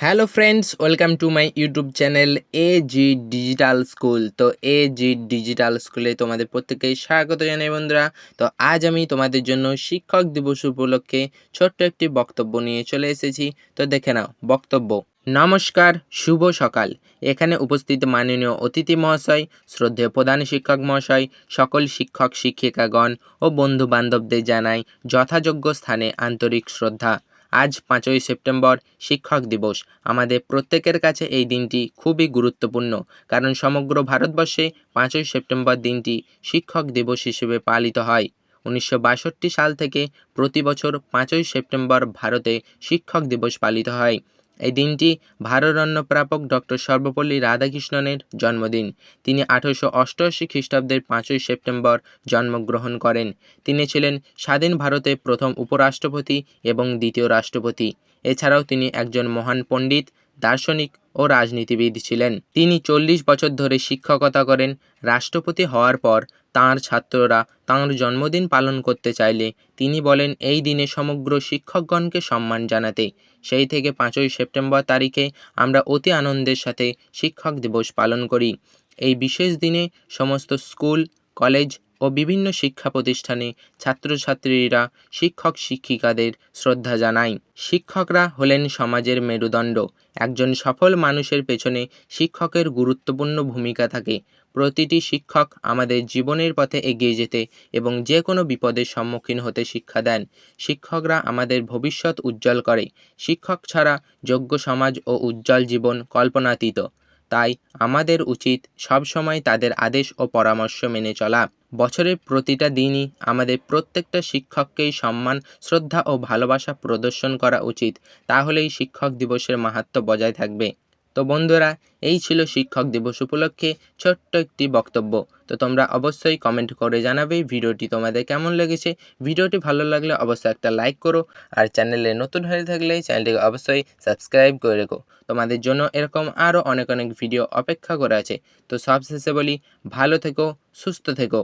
Hello friends welcome to my YouTube channel A G digital school তো A G digital স্কুলে তোমাদের প্রত্যেকেই স্বাগত জানাই বন্ধুরা। তো আজ আমি তোমাদের জন্য শিক্ষক দিবস উপলক্ষে ছোট্ট একটি বক্তব্য নিয়ে চলে এসেছি। তো দেখে নাও, বক্তব্য, নমস্কার, শুভ সকাল। এখানে উপস্থিত মাননীয় অতিথি মহাশয়, শ্রদ্ধেয় প্রধান শিক্ষক মহাশয়, সকল শিক্ষক, শিক্ষিকাগণ ও বন্ধু বান্ধবদের জানাই যথাযোগ্য স্থানে আন্তরিক শ্রদ্ধা। আজ পাঁচই সেপ্টেম্বর শিক্ষক দিবস। আমাদের প্রত্যেকের কাছে এই দিনটি খুবই গুরুত্বপূর্ণ, কারণ সমগ্র ভারতবর্ষে পাঁচই সেপ্টেম্বর দিনটি শিক্ষক দিবস হিসেবে পালিত হয়। উনিশশো বাষট্টি সাল থেকে প্রতি বছর পাঁচই সেপ্টেম্বর ভারতে শিক্ষক দিবস পালিত হয়। এই দিনটি ভারতরত্ন প্রাপক ডক্টর সর্বপল্লী রাধাকৃষ্ণনের জন্মদিন। তিনি আঠেরোশো অষ্টআশি খ্রিস্টাব্দের পাঁচই সেপ্টেম্বর জন্মগ্রহণ করেন। তিনি ছিলেন স্বাধীন ভারতের প্রথম উপরাষ্ট্রপতি এবং দ্বিতীয় রাষ্ট্রপতি। এছাড়াও তিনি একজন মহান পণ্ডিত দার্শনিক ও রাজনীতিবিদ ছিলেন। তিনি চল্লিশ বছর ধরে শিক্ষকতা করেন। রাষ্ট্রপতি হওয়ার পর তাঁর ছাত্ররা তাঁর জন্মদিন পালন করতে চাইলে তিনি বলেন, এই দিনে সমগ্র শিক্ষকগণকে সম্মান জানাতে। সেই থেকে পাঁচই সেপ্টেম্বর তারিখে আমরা অতি আনন্দের সাথে শিক্ষক দিবস পালন করি। এই বিশেষ দিনে সমস্ত স্কুল, কলেজ বিভিন্ন শিক্ষা প্রতিষ্ঠানে ছাত্রছাত্রীরা শিক্ষক শিক্ষিকাদের শ্রদ্ধা জানায়। শিক্ষকরা হলেন সমাজের মেরুদণ্ড। একজন সফল মানুষের পেছনে শিক্ষকের গুরুত্বপূর্ণ ভূমিকা থাকে। প্রতিটি শিক্ষক আমাদের জীবনের পথে এগিয়ে যেতে এবং যে কোনো বিপদের সম্মুখীন হতে শিক্ষা দেন। শিক্ষকরা আমাদের ভবিষ্যৎ উজ্জ্বল করে। শিক্ষক ছাড়া যোগ্য সমাজ ও উজ্জ্বল জীবন কল্পনাতীত। তাই আমাদের উচিত সবসময় তাদের আদেশ ও পরামর্শ মেনে চলা। বছরের প্রতিটা দিনই আমাদের প্রত্যেকটা শিক্ষককেই সম্মান, শ্রদ্ধা ও ভালোবাসা প্রদর্শন করা উচিত। তাহলেই শিক্ষক দিবসের মাহাত্ম্য বজায় থাকবে। তো বন্ধুরা, এই ছিল শিক্ষক দিবস উপলক্ষে ছোট্ট একটি বক্তব্য। তো তোমরা অবশ্যই কমেন্ট করে জানাবে ভিডিওটি তোমাদের কেমন লেগেছে। ভিডিওটি ভালো লাগলে অবশ্যই একটা লাইক করো আর চ্যানেলে নতুন হয়ে থাকলে চ্যানেলটিকে অবশ্যই সাবস্ক্রাইব করে রেখো। তোমাদের জন্য এরকম আরও অনেক অনেক ভিডিও অপেক্ষা করে আছে। তো সবশেষে বলি, ভালো থেকো, সুস্থ থেকো।